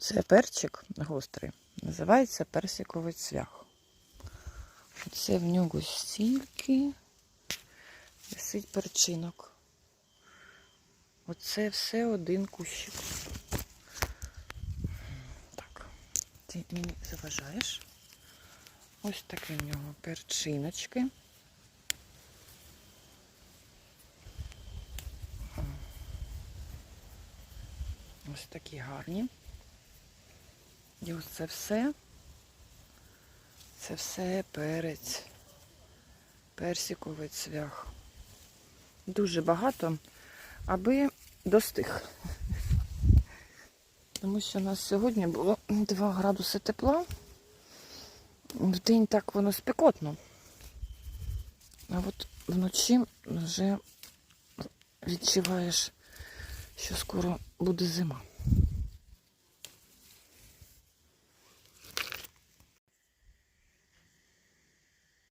Це перчик гострий. Називається персиковий цвях. Це в нього стільки висить перчинок. Оце все один кущик. Так, ти мені заважаєш. Ось такі в нього перчиночки. Ось такі гарні. І ось це все. Це все перець. Персиковий цвях. Дуже багато, аби достиг. Тому що у нас сьогодні було 2 градуси тепла. В день так воно спекотно. А от вночі вже відчуваєш, що скоро буде зима.